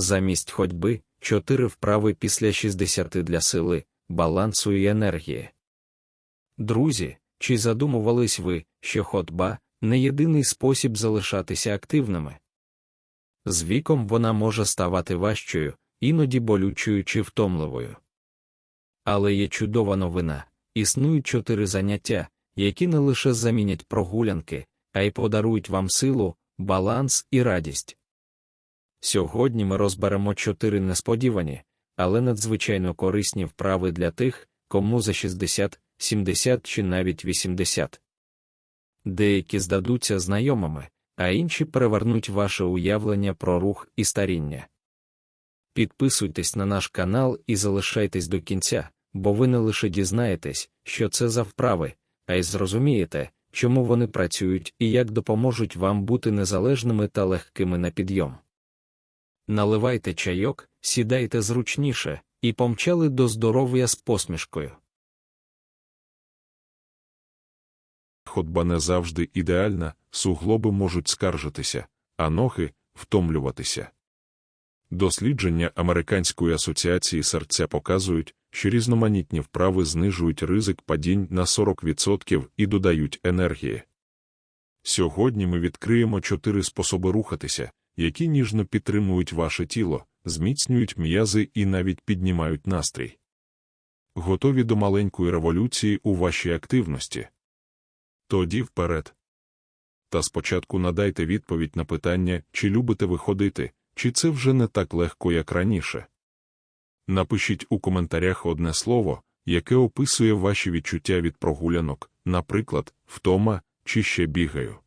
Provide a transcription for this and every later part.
замість ходьби, 4 вправи після 60 для сили, балансу і енергії. Друзі, чи задумувались ви, що ходьба не єдиний спосіб залишатися активними? З віком вона може ставати важчою, іноді болючою чи втомливою. Але є чудова новина існують чотири заняття, які не лише замінять прогулянки, а й подарують вам силу, баланс і радість. Сьогодні ми розберемо чотири несподівані, але надзвичайно корисні вправи для тих, кому за 60, 70 чи навіть 80. Деякі здадуться знайомими, а інші перевернуть ваше уявлення про рух і старіння. Підписуйтесь на наш канал і залишайтесь до кінця, бо ви не лише дізнаєтесь, що це за вправи, а й зрозумієте, чому вони працюють і як допоможуть вам бути незалежними та легкими на підйом. Наливайте чайок, сідайте зручніше і помчали до здоров'я з посмішкою. Ходьба не завжди ідеальна, суглоби можуть скаржитися, а ноги втомлюватися. Дослідження Американської асоціації серця показують, що різноманітні вправи знижують ризик падінь на 40% і додають енергії. Сьогодні ми відкриємо чотири способи рухатися, які ніжно підтримують ваше тіло, зміцнюють м'язи і навіть піднімають настрій. Готові до маленької революції у вашій активності. Тоді вперед. Та спочатку надайте відповідь на питання, чи любите ви ходити, чи це вже не так легко, як раніше. Напишіть у коментарях одне слово, яке описує ваші відчуття від прогулянок, наприклад, втома чи ще бігаю.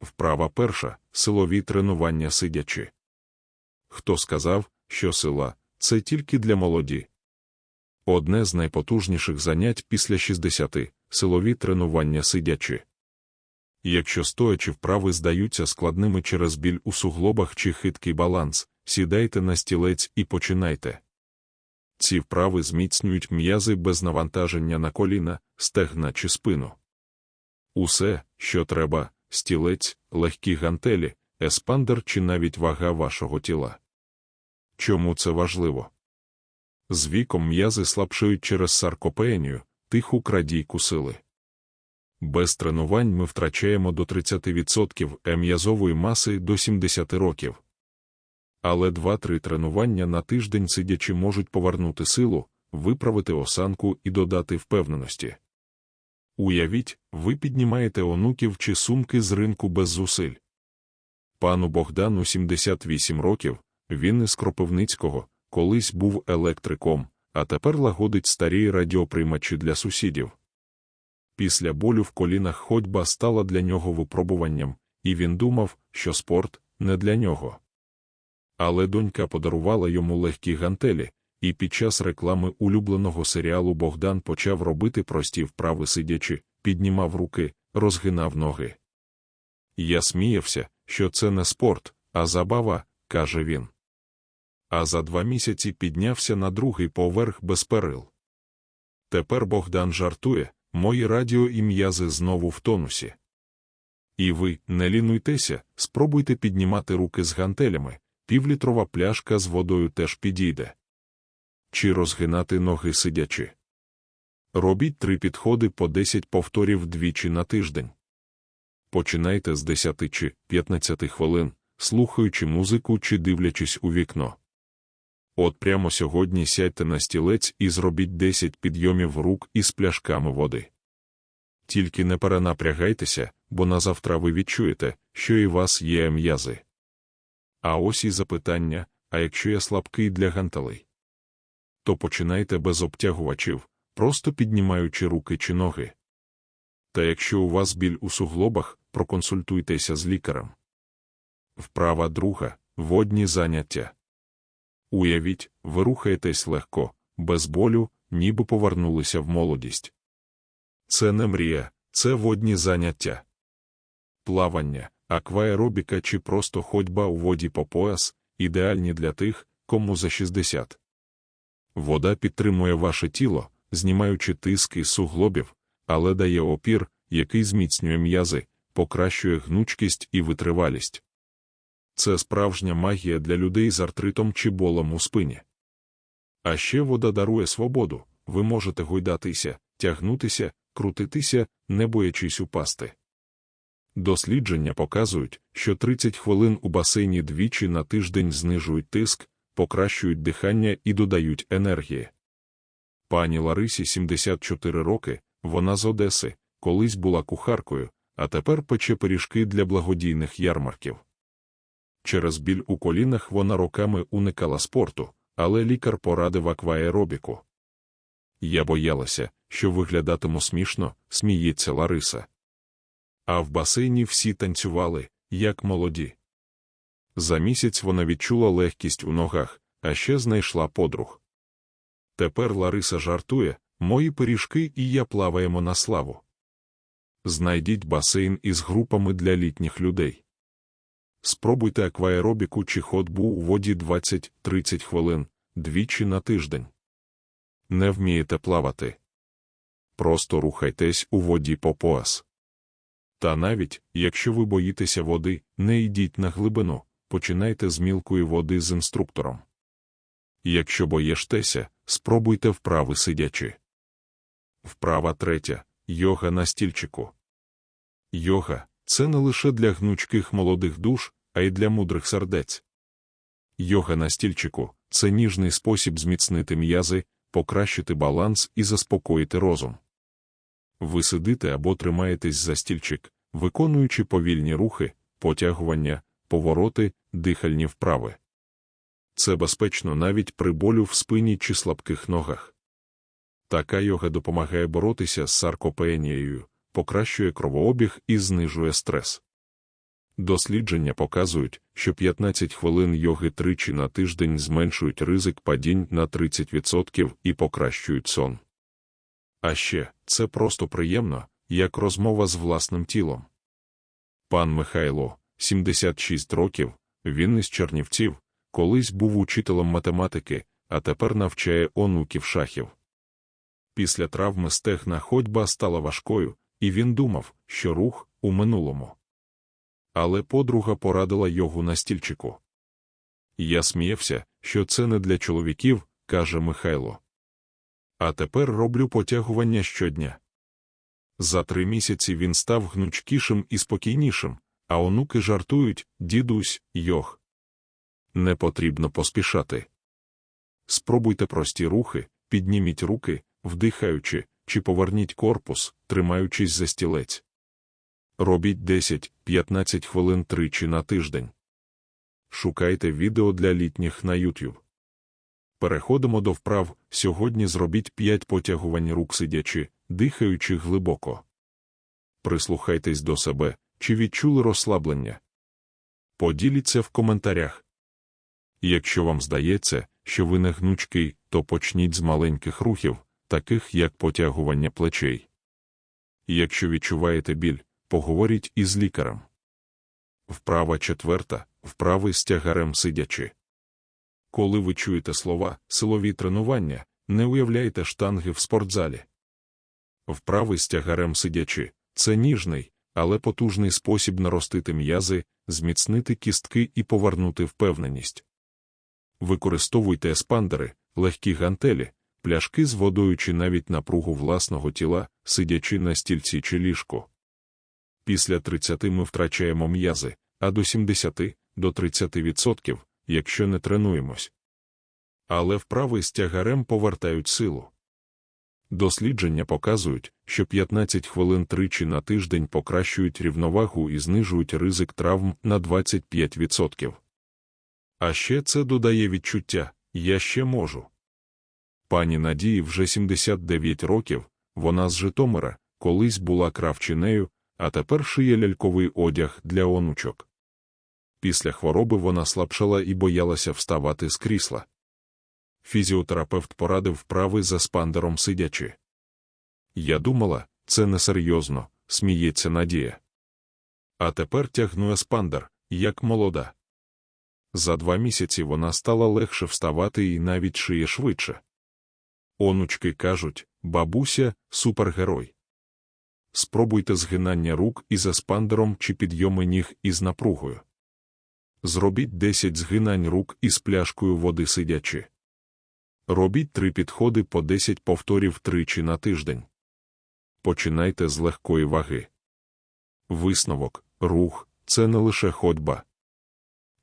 Вправа перша силові тренування сидячи. Хто сказав, що сила це тільки для молоді? Одне з найпотужніших занять після 60 силові тренування сидячи. Якщо стоячи вправи здаються складними через біль у суглобах чи хиткий баланс, сідайте на стілець і починайте. Ці вправи зміцнюють м'язи без навантаження на коліна, стегна чи спину. Усе, що треба, стілець, легкі гантелі, еспандер чи навіть вага вашого тіла. Чому це важливо? З віком м'язи слабшають через саркопенію, тиху крадійку сили. Без тренувань ми втрачаємо до 30% м'язової маси до 70 років. Але 2-3 тренування на тиждень сидячи можуть повернути силу, виправити осанку і додати впевненості. Уявіть, ви піднімаєте онуків чи сумки з ринку без зусиль. Пану Богдану 78 років, він із Кропивницького, колись був електриком, а тепер лагодить старі радіоприймачі для сусідів. Після болю в колінах ходьба стала для нього випробуванням, і він думав, що спорт не для нього. Але донька подарувала йому легкі гантелі, і під час реклами улюбленого серіалу Богдан почав робити прості вправи сидячи, піднімав руки, розгинав ноги. Я сміявся, що це не спорт, а забава, каже він. А за два місяці піднявся на другий поверх без перил. Тепер Богдан жартує, мої радіо і м'язи знову в тонусі. І ви, не лінуйтеся, спробуйте піднімати руки з гантелями, півлітрова пляшка з водою теж підійде. Чи розгинати ноги сидячи. Робіть три підходи по 10 повторів двічі на тиждень. Починайте з 10 чи 15 хвилин, слухаючи музику чи дивлячись у вікно. От прямо сьогодні сядьте на стілець і зробіть 10 підйомів рук із пляшками води. Тільки не перенапрягайтеся, бо на завтра ви відчуєте, що і вас є м'язи. А ось і запитання а якщо я слабкий для гантелей? То починайте без обтягувачів, просто піднімаючи руки чи ноги. Та якщо у вас біль у суглобах, проконсультуйтеся з лікарем. Вправа друга водні заняття. Уявіть, ви рухаєтесь легко, без болю, ніби повернулися в молодість. Це не мрія, це водні заняття. Плавання, акваеробіка чи просто ходьба у воді по пояс ідеальні для тих, кому за 60. Вода підтримує ваше тіло, знімаючи тиски суглобів, але дає опір, який зміцнює м'язи, покращує гнучкість і витривалість. це справжня магія для людей з артритом чи болем у спині. А ще вода дарує свободу, ви можете гойдатися, тягнутися, крутитися, не боячись упасти. Дослідження показують, що 30 хвилин у басейні двічі на тиждень знижують тиск, покращують дихання і додають енергії. Пані Ларисі 74 роки, вона з Одеси, колись була кухаркою, а тепер пече пиріжки для благодійних ярмарків. Через біль у колінах вона роками уникала спорту, але лікар порадив акваеробіку. Я боялася, що виглядатиму смішно, сміється Лариса. А в басейні всі танцювали, як молоді. За місяць вона відчула легкість у ногах, а ще знайшла подруг. Тепер Лариса жартує, мої пиріжки і я плаваємо на славу. Знайдіть басейн із групами для літніх людей. Спробуйте акваеробіку чи ходьбу у воді 20-30 хвилин, двічі на тиждень. Не вмієте плавати. Просто рухайтесь у воді по пояс. Та навіть, якщо ви боїтеся води, не йдіть на глибину, починайте з мілкої води з інструктором. Якщо боїштеся, спробуйте вправи сидячи. Вправа третя йога на стільчику. Йога це не лише для гнучких молодих душ, а й для мудрих сердець. Йога на стільчику це ніжний спосіб зміцнити м'язи, покращити баланс і заспокоїти розум. Ви сидите або тримаєтесь за стільчик, виконуючи повільні рухи, потягування, повороти, дихальні вправи. Це безпечно навіть при болю в спині чи слабких ногах. Така йога допомагає боротися з саркопенією, покращує кровообіг і знижує стрес. Дослідження показують, що 15 хвилин йоги тричі на тиждень зменшують ризик падінь на 30% і покращують сон. А ще це просто приємно, як розмова з власним тілом. Пан Михайло, 76 років, він із Чернівців, колись був учителем математики, а тепер навчає онуків шахів. Після травми стегна ходьба стала важкою, і він думав, що рух у минулому. Але подруга порадила йогу на стільчику. Я сміявся, що це не для чоловіків, каже Михайло. А тепер роблю потягування щодня. За три місяці він став гнучкішим і спокійнішим, а онуки жартують дідусь, йог. Не потрібно поспішати. Спробуйте прості рухи, підніміть руки, вдихаючи, чи поверніть корпус, тримаючись за стілець. Робіть 10-15 хвилин тричі на тиждень. Шукайте відео для літніх на YouTube. Переходимо до вправ. Сьогодні зробіть 5 потягувань рук сидячи, дихаючи глибоко. Прислухайтесь до себе, чи відчули розслаблення. Поділіться в коментарях. Якщо вам здається, що ви не гнучкий, то почніть з маленьких рухів, таких як потягування плечей. Якщо відчуваєте біль, поговоріть із лікарем. Вправа четверта вправи з тягарем сидячи. Коли ви чуєте слова силові тренування, не уявляйте штанги в спортзалі. Вправи з тягарем сидячи це ніжний, але потужний спосіб наростити м'язи, зміцнити кістки і повернути впевненість. Використовуйте еспандери, легкі гантелі, пляшки з водою чи навіть напругу власного тіла, сидячи на стільці чи ліжку. Після 30 ми втрачаємо м'язи, а до 70 до 30%, якщо не тренуємось. Але вправи з тягарем повертають силу. Дослідження показують, що 15 хвилин тричі на тиждень покращують рівновагу і знижують ризик травм на 25%. А ще це додає відчуття я ще можу. Пані Надії вже 79 років, вона з Житомира, колись була кравчинею, а тепер шиє ляльковий одяг для онучок. Після хвороби вона слабшала і боялася вставати з крісла. Фізіотерапевт порадив вправи за спандером сидячи. Я думала, це несерйозно, сміється Надія. А тепер тягну еспандер, як молода. За два місяці вона стала легше вставати і навіть шиє швидше. Онучки кажуть бабуся, супергерой. Спробуйте згинання рук із еспандером чи підйоми ніг із напругою. Зробіть 10 згинань рук із пляшкою води сидячи. Робіть три підходи по 10 повторів тричі на тиждень. Починайте з легкої ваги. Висновок, рух це не лише ходьба.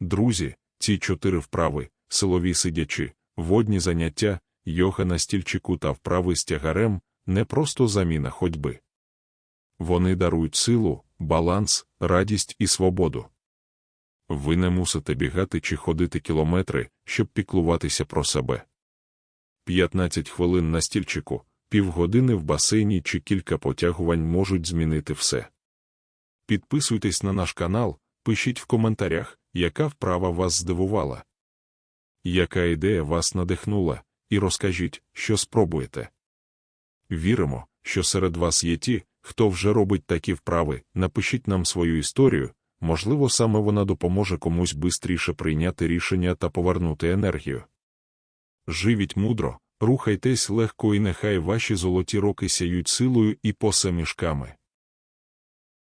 Друзі, ці чотири вправи, силові сидячі, водні заняття, йога на стільчику та вправи з тягарем не просто заміна ходьби. Вони дарують силу, баланс, радість і свободу. Ви не мусите бігати чи ходити кілометри, щоб піклуватися про себе. 15 хвилин на стільчику, півгодини в басейні чи кілька потягувань можуть змінити все. Підписуйтесь на наш канал, пишіть в коментарях, яка вправа вас здивувала, яка ідея вас надихнула, і розкажіть, що спробуєте. Віримо, що серед вас є ті, хто вже робить такі вправи, напишіть нам свою історію, можливо, саме вона допоможе комусь бистріше прийняти рішення та повернути енергію. Живіть мудро, рухайтесь легко і нехай ваші золоті роки сяють силою і посемішками.